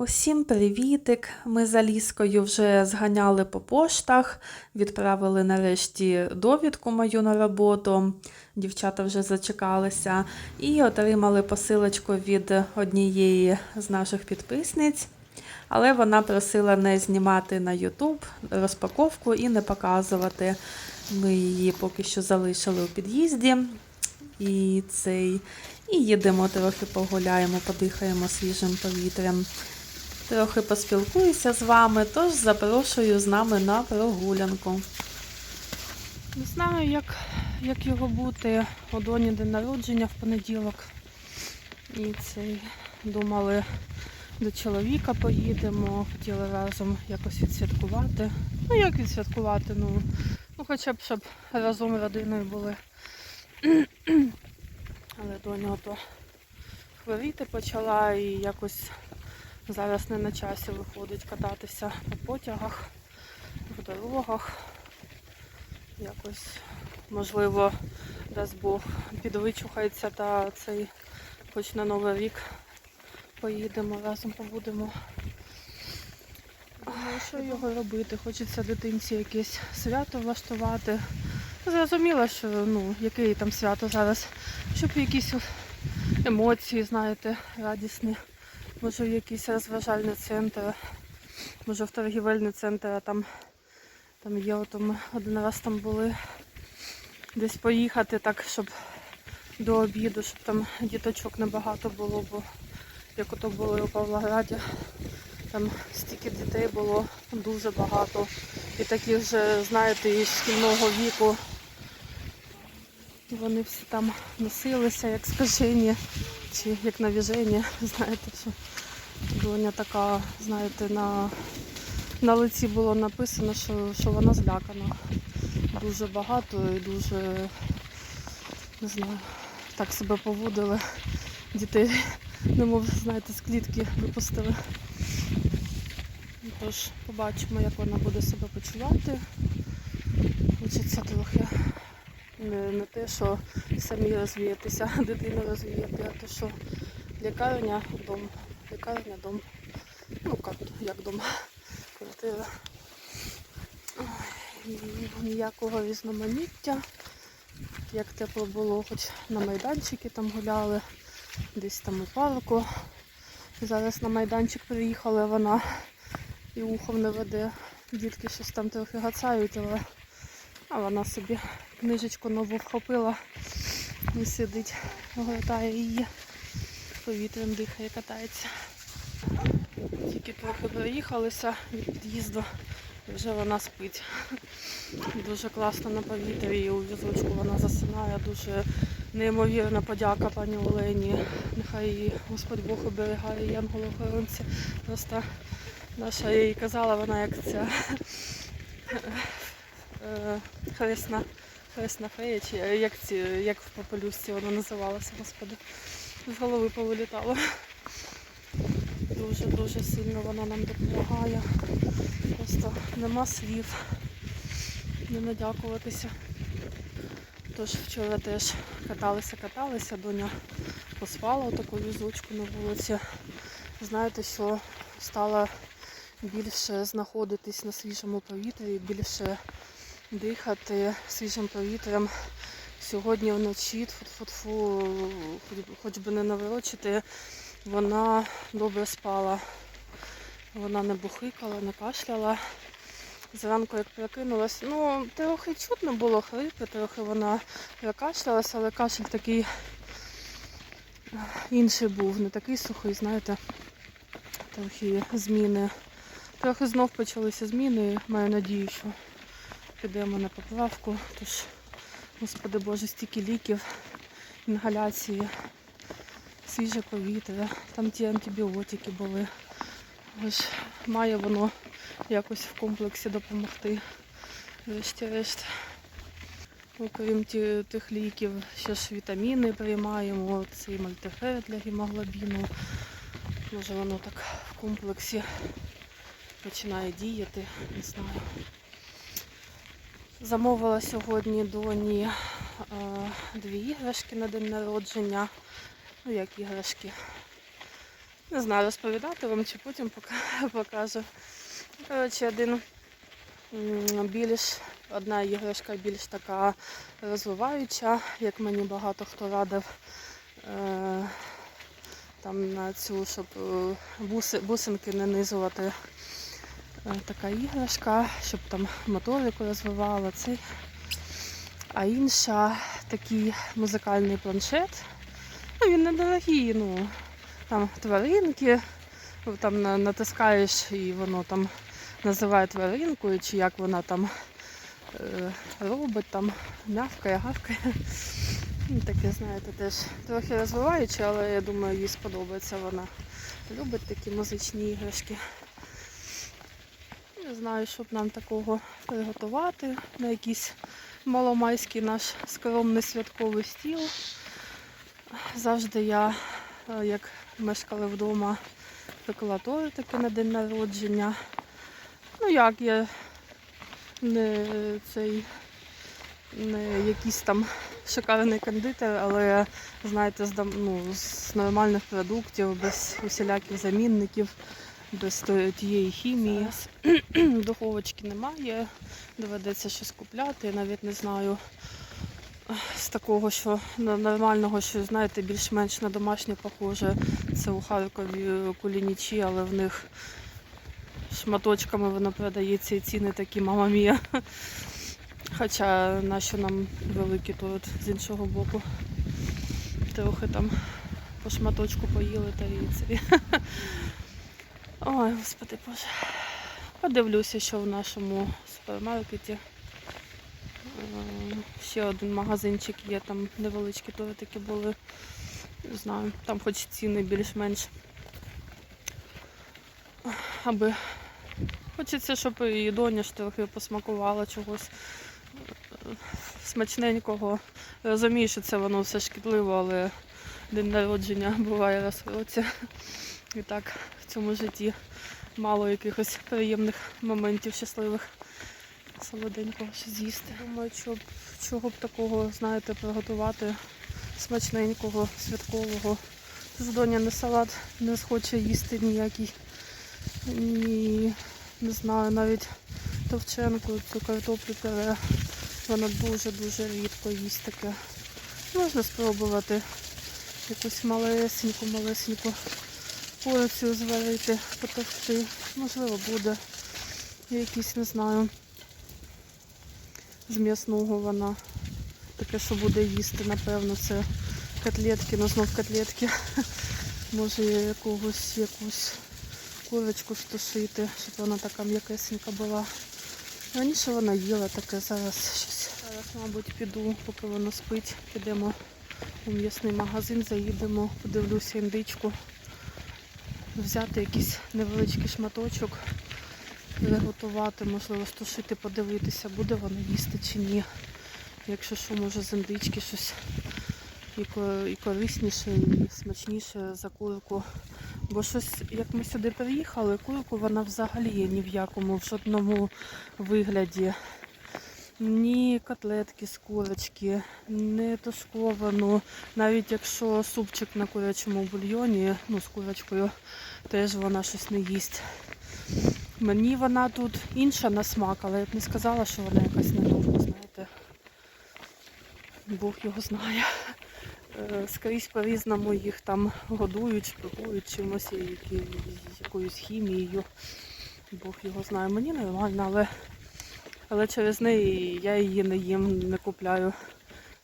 Усім привітик! Ми з Аліскою вже зганяли по поштах, відправили нарешті довідку мою на роботу. Дівчата вже зачекалися і отримали посилочку від однієї з наших підписниць. Але вона просила не знімати на YouTube розпаковку і не показувати. Ми її поки що залишили у під'їзді. І цей. І їдемо трохи погуляємо, подихаємо свіжим повітрям. Трохи поспілкуюся з вами, тож запрошую з нами на прогулянку. Не знаю, як, як його бути. У Доні день народження в понеділок. І цей думали, до чоловіка поїдемо, хотіли разом якось відсвяткувати. Ну, як відсвяткувати? Ну, ну хоча б щоб разом родиною були. Але доня ото хворіти почала і якось зараз не на часі виходить кататися по потягах, в дорогах. Якось, можливо, дасть Бог підвичухається та цей хоч на Новий рік поїдемо, разом побудемо. Ну, що його робити? Хочеться дитинці якесь свято влаштувати. Зрозуміло, що ну, яке там свято зараз, щоб якісь емоції, знаєте, радісні. Може в якийсь розважальний центр, може в торгівельний центр, а там, там є, от ми один раз там були десь поїхати так, щоб до обіду, щоб там діточок небагато було, бо як ото були у Павлограді, там стільки дітей було дуже багато. І таких же, знаєте, із шкільного віку. Вони всі там носилися, як скажені, чи як навіжені. Знаєте, що доня така, знаєте, на, на лиці було написано, що, що вона злякана. Дуже багато і дуже, не знаю, так себе поводили. Дітей, немов, знаєте, з клітки випустили. Тож побачимо, як вона буде себе почувати. Хочеться трохи не, не те, що самі розвіятися, дитину розвіяти, а те, що лікарня, дом, лікарня, дом. Ну як, як дом, квартира. Ніякого різноманіття. Як тепло було, хоч на майданчики там гуляли, десь там у парку. Зараз на майданчик приїхала вона і ухом не веде. Дітки щось там трохи гацають, але а вона собі книжечку нову вхопила і сидить, гортає її, повітрям дихає, катається. Тільки трохи проїхалися від під'їзду і вже вона спить. Дуже класно на повітрі і у візочку вона засинає. Дуже неймовірна подяка пані Олені. Нехай її Господь Бог оберігає янголу охоронці. Просто наша їй казала, вона як ця е, хресна, хресна фея, чи як, ці, як в попелюсці вона називалася, господи. З голови повилітало. Дуже-дуже сильно вона нам допомагає. Просто нема слів. Не надякуватися. Тож вчора теж каталися, каталися, доня поспала таку візочку на вулиці. Знаєте, що стала більше знаходитись на свіжому повітрі, більше дихати свіжим повітрям. Сьогодні вночі, тфу-тфу-тфу, хоч би не наворочити, вона добре спала. Вона не бухикала, не кашляла. Зранку як прокинулась, ну, трохи чутно було хрипи, трохи вона прокашлялася, але кашель такий інший був, не такий сухий, знаєте, трохи зміни. Трохи знов почалися зміни, маю надію, що підемо на поправку. Тож, господи Боже, стільки ліків, інгаляції, свіже повітря, там ті антибіотики були. Але має воно якось в комплексі допомогти. Врешті-решт. Окрім тих ліків, ще ж вітаміни приймаємо, цей мальтифер для гемоглобіну. Може воно так в комплексі починає діяти, не знаю. Замовила сьогодні доні е, дві іграшки на день народження. Ну як іграшки. Не знаю, розповідати вам чи потім покажу. Коротше, один більш, одна іграшка більш така розвиваюча, як мені багато хто радив. Е, там на цю, щоб е, буси, бусинки не низувати. Е, така іграшка, щоб там моторику розвивала. Цей. А інша такий музикальний планшет. Ну, він недорогий, ну, там тваринки, там натискаєш і воно там називає тваринкою, чи як вона там е, робить, там мявкає, гавкає. Ну, Таке, знаєте, теж трохи розвиваюче, але я думаю, їй сподобається вона. Любить такі музичні іграшки. Не знаю, щоб нам такого приготувати на якийсь маломайський наш скромний святковий стіл. Завжди я, е, як мешкала вдома, пекла тортики на день народження. Ну як я не цей не якийсь там шикарний кондитер, але знаєте, з, ну, з нормальних продуктів, без усіляких замінників, без тієї хімії. Духовочки немає, доведеться щось купляти. Я навіть не знаю з такого, що нормального, що знаєте, більш-менш на домашнє похоже. Це у Харкові кулінічі, але в них шматочками воно продається і ціни такі мама мія. Хоча нащо нам великий торт з іншого боку. Трохи там по шматочку поїли та і це. Ой, господи Боже. Подивлюся, що в нашому супермаркеті. Е, Ще один магазинчик є, там невеличкі тортики були. Не знаю, там хоч ціни більш-менш. Аби хочеться, щоб і доня ж трохи посмакувала чогось е, смачненького. Розумію, що це воно все шкідливо, але день народження буває раз в році. І так в цьому житті мало якихось приємних моментів щасливих. Солоденького щось з'їсти. Думаю, щоб чого б такого, знаєте, приготувати смачненького, святкового. Доня не салат не схоче їсти ніякий. Ні, не знаю, навіть товченку, цю картоплю пюре. Вона дуже-дуже рідко їсть таке. Можна спробувати якусь малесеньку, малесеньку порцію зварити, потовкти. Можливо, буде. Якісь, не знаю, з м'ясного вона. Таке, що буде їсти, напевно, це котлетки, ну знов котлетки. Може якогось якусь курочку стушити, щоб вона така м'якесенька була. Раніше вона їла таке, зараз щось. Зараз, мабуть, піду, поки воно спить, підемо у м'ясний магазин, заїдемо, подивлюся індичку, взяти якийсь невеличкий шматочок, приготувати, можливо, стушити, подивитися, буде вона їсти чи ні. Якщо що, може з індички щось і корисніше, і смачніше за курку. Бо щось, як ми сюди приїхали, курку вона взагалі є ні в якому, в жодному вигляді. Ні котлетки з курочки, не тушковану. Навіть якщо супчик на курячому бульйоні, ну з курочкою, теж вона щось не їсть. Мені вона тут інша на смак, але я б не сказала, що вона якась недобра, знаєте. Бог його знає. Е, Скрізь по-різному їх там годують, шпигують чимось, які, якоюсь хімією. Бог його знає. Мені нормально, але, але через неї я її не їм, не купляю.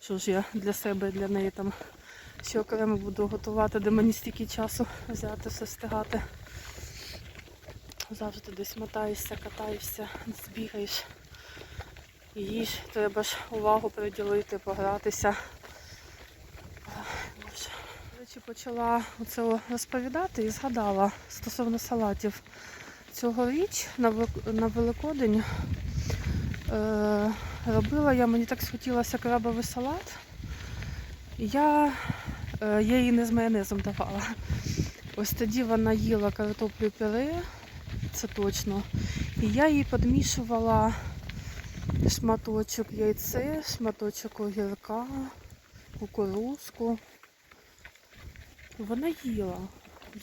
Що ж я для себе, для неї там ще окремо буду готувати, де мені стільки часу взяти, все встигати. Завжди десь мотаєшся, катаєшся, збігаєш. Їй треба ж увагу приділити, погратися. До речі, почала оце розповідати і згадала стосовно салатів. Цьогоріч на Великодень е, робила я, мені так схотілося крабовий салат. І Я, е, я її не з майонезом давала. Ось тоді вона їла картоплю пюре, це точно. І я їй підмішувала шматочок яйце, шматочок огірка, кукурузку. Вона їла.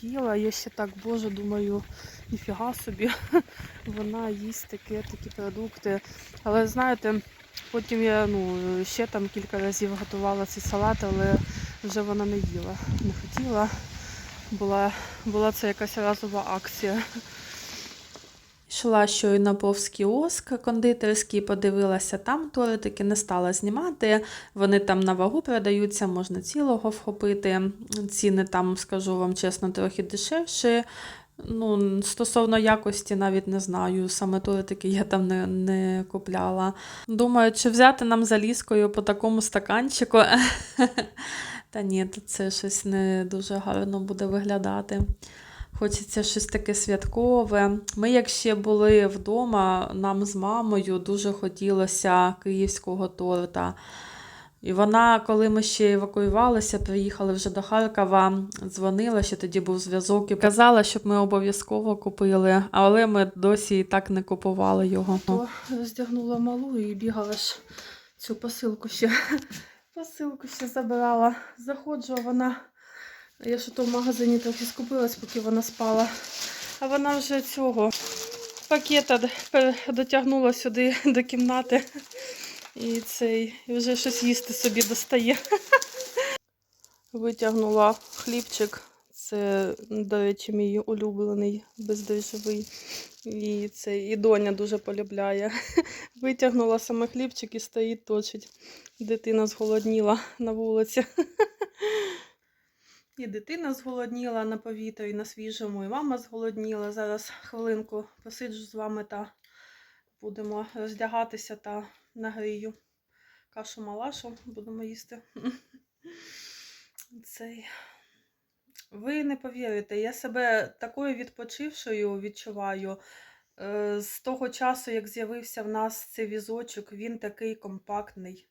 їла. Я ще так, боже, думаю, ніфіга собі. Вона їсть таке, такі продукти. Але знаєте, потім я ну, ще там кілька разів готувала цей салат, але вже вона не їла, не хотіла. Була, була це якась разова акція. Йшла щойно повз кіоск кондитерський, подивилася там тортики, не стала знімати. Вони там на вагу продаються, можна цілого вхопити. Ціни там, скажу вам чесно, трохи дешевші. Ну, стосовно якості, навіть не знаю. Саме тортики я там не, не купляла. Думаю, чи взяти нам за ліскою по такому стаканчику. Та ні, це щось не дуже гарно буде виглядати. Хочеться щось таке святкове. Ми, як ще були вдома, нам з мамою дуже хотілося київського торта. І вона, коли ми ще евакуювалися, приїхали вже до Харкова, дзвонила, ще тоді був зв'язок і казала, щоб ми обов'язково купили, але ми досі і так не купували його. Роздягнула малу і бігала ж цю посилку ще. Посилку ще забирала. Заходжу, а вона. Я ж то в магазині трохи скупилась, поки вона спала. А вона вже цього пакета дотягнула сюди до кімнати. І цей і вже щось їсти собі достає. Витягнула хлібчик. Це, до речі, мій улюблений бездріжджовий. І це і доня дуже полюбляє. Витягнула саме хлібчик і стоїть, точить. Дитина зголодніла на вулиці. І дитина зголодніла на повітрі, на свіжому, і мама зголодніла. Зараз хвилинку посиджу з вами та будемо роздягатися та нагрію кашу малашу будемо їсти. Цей. Ви не повірите, я себе такою відпочившою відчуваю. Е, З того часу, як з'явився в нас цей візочок, він такий компактний,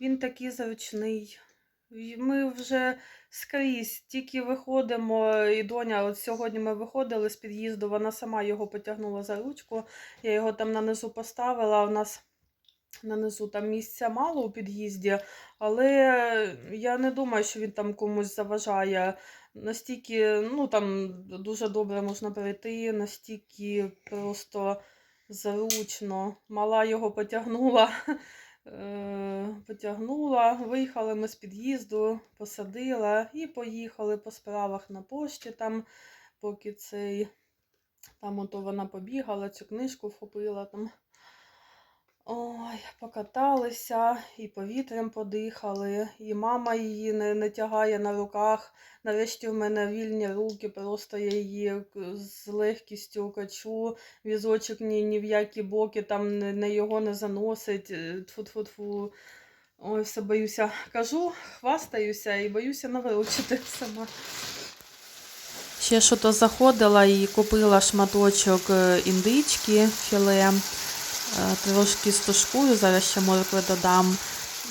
він такий зручний. Ми вже скрізь тільки виходимо, і доня, от сьогодні ми виходили з під'їзду, вона сама його потягнула за ручку. Я його там нанизу поставила. У нас нанизу там місця мало у під'їзді, але я не думаю, що він там комусь заважає. Настільки, ну там дуже добре можна перейти, настільки просто зручно. Мала його потягнула. е, Потягнула, виїхали ми з під'їзду, посадила і поїхали по справах на пошті. Там, поки цей, там ото вона побігала, цю книжку вхопила там. Ой, покаталися і повітрям подихали, і мама її не, не тягає на руках. Нарешті в мене вільні руки, просто я її з легкістю качу, візочок ні, ні в які боки там не, не його не заносить. Тфу-тфу-тфу. Ой, все боюся. Кажу, хвастаюся і боюся навручити сама. Ще що то заходила і купила шматочок е, індички, філе. Е, Трошки стушкую, зараз ще моркви додам.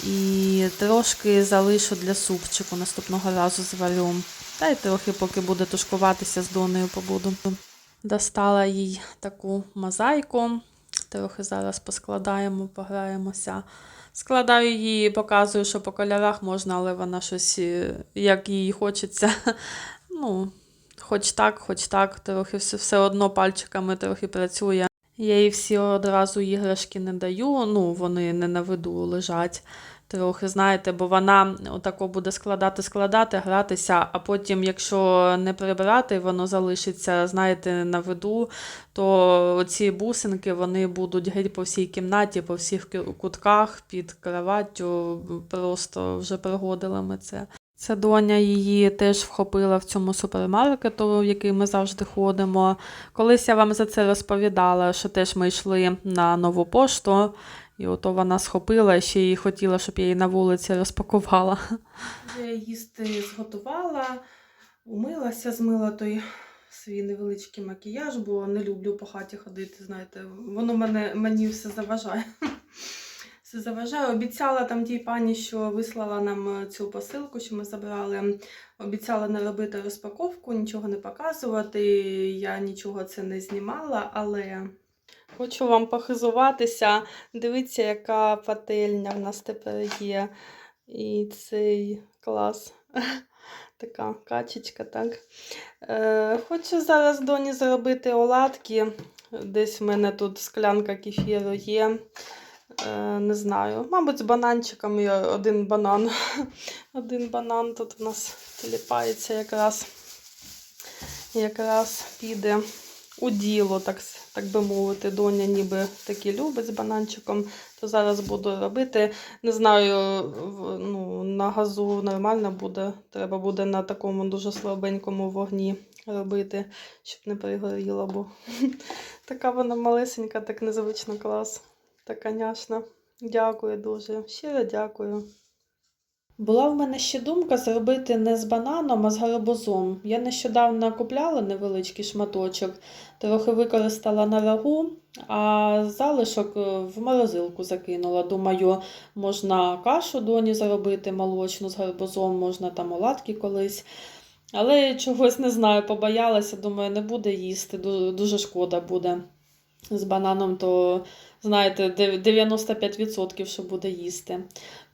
І трошки залишу для супчику, наступного разу зварю. Та й трохи, поки буде тушкуватися з донею побуду. Достала їй таку мозаїку. Трохи зараз поскладаємо, пограємося. Складаю її, показую, що по кольорах можна, але вона щось, е, як їй хочеться. Ну, хоч так, хоч так, трохи все, все одно пальчиками трохи працює. Я їй всі одразу іграшки не даю, ну вони не на виду лежать. Трохи, знаєте, бо вона отако буде складати, складати, гратися, а потім, якщо не прибрати, воно залишиться, знаєте, на виду, то ці бусинки вони будуть геть по всій кімнаті, по всіх кутках, під кроваттю, просто вже пригодили ми це. Це доня її теж вхопила в цьому супермаркету, в який ми завжди ходимо. Колись я вам за це розповідала, що теж ми йшли на нову пошту, і ото вона схопила ще їй хотіла, щоб я її на вулиці розпакувала. Вже їсти зготувала, умилася, змила той свій невеличкий макіяж, бо не люблю по хаті ходити, знаєте, воно мене, мені все заважає. Все заважає. Обіцяла там тій пані, що вислала нам е, цю посилку, що ми забрали. Обіцяла не робити розпаковку, нічого не показувати. Я нічого це не знімала, але хочу вам похизуватися. Дивіться, яка пательня в нас тепер є. І цей клас. Така качечка, так. Е, хочу зараз доні зробити оладки. Десь в мене тут склянка кефіру є. Е, не знаю. Мабуть, з бананчиками один банан. Один банан тут у нас тіліпається якраз. Якраз піде у діло, так, так би мовити. Доня ніби таки любить з бананчиком. То зараз буду робити. Не знаю, ну, на газу нормально буде. Треба буде на такому дуже слабенькому вогні робити, щоб не пригоріло, бо така вона малесенька, так незвично клас. Така няшна. Дякую дуже. Щиро дякую. Була в мене ще думка зробити не з бананом, а з гарбузом. Я нещодавно купляла невеличкий шматочок, трохи використала на рагу, а залишок е, в морозилку закинула. Думаю, можна кашу доні зробити молочну з гарбузом, можна там оладки колись. Але чогось не знаю, побоялася, думаю, не буде їсти, дуже шкода буде. З бананом, то, знаєте, 95% що буде їсти.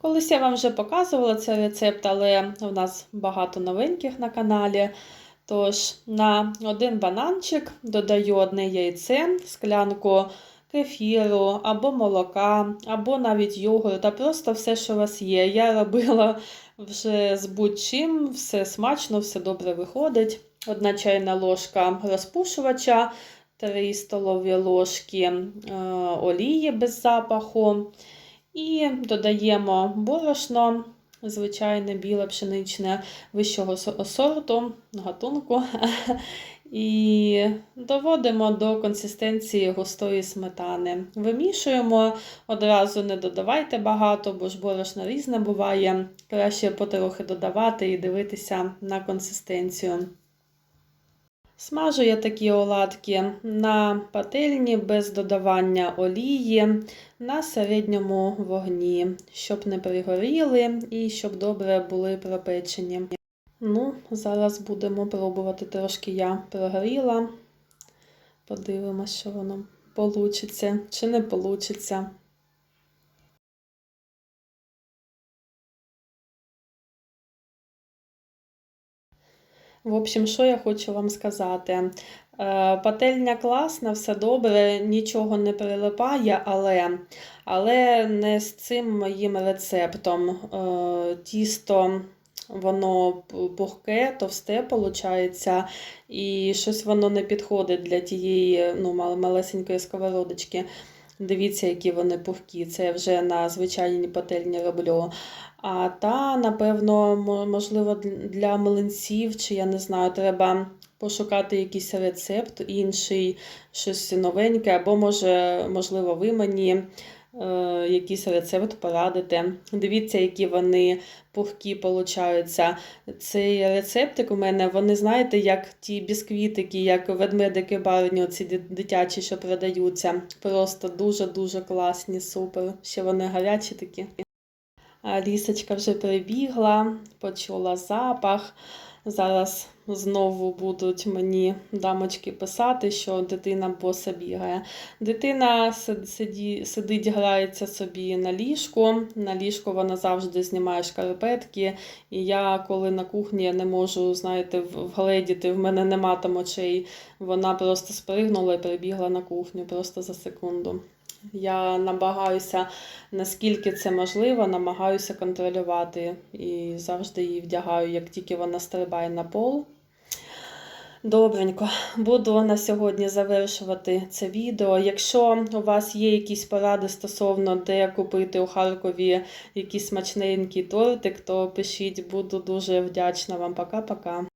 Колись я вам вже показувала цей рецепт, але в нас багато новеньких на каналі. Тож на один бананчик додаю одне яйце, склянку кефіру або молока, або навіть йогурт, а просто все, що у вас є. Я робила вже з будь-чим, все смачно, все добре виходить. Одна чайна ложка розпушувача, 3 столові ложки е, олії без запаху. І додаємо борошно, звичайне біле пшеничне вищого сорту, гатунку. І доводимо до консистенції густої сметани. Вимішуємо, одразу не додавайте багато, бо ж борошно різне буває. Краще потрохи додавати і дивитися на консистенцію. Смажу я такі оладки на пательні без додавання олії на середньому вогні, щоб не пригоріли і щоб добре були пропечені. Ну, зараз будемо пробувати. Трошки я прогріла. Подивимося, що воно получиться чи не получиться. В общем, що я хочу вам сказати. Е, Пательня класна, все добре, нічого не прилипає, але, але не з цим моїм рецептом. Е, Тісто воно пухке, товсте виходить, і щось воно не підходить для тієї ну, малесенької сковородочки. Дивіться, які вони пухкі. Це я вже на звичайній пательні роблю. А та, напевно, можливо, для млинців, чи я не знаю, треба пошукати якийсь рецепт інший, щось новеньке, або може, можливо, ви мені е, якийсь рецепт порадите. Дивіться, які вони пухкі получаються. Цей рецептик у мене, вони, знаєте, як ті бісквітики, як ведмедики барні, оці дитячі, що продаються. Просто дуже-дуже класні, супер. Ще вони гарячі такі. Лісочка вже прибігла, почула запах. Зараз знову будуть мені дамочки писати, що дитина боса бігає. Дитина сиді- сидить, грається собі на ліжку. На ліжку вона завжди знімає шкарпетки. І я, коли на кухні не можу, знаєте, вгледіти, в мене нема там очей. Вона просто спригнула і прибігла на кухню просто за секунду. Я намагаюся, наскільки це можливо, намагаюся контролювати і завжди її вдягаю, як тільки вона стрибає на пол. Добренько, буду на сьогодні завершувати це відео. Якщо у вас є якісь поради стосовно де купити у Харкові якийсь смачненький тортик, то пишіть, буду дуже вдячна вам. Пока-пока.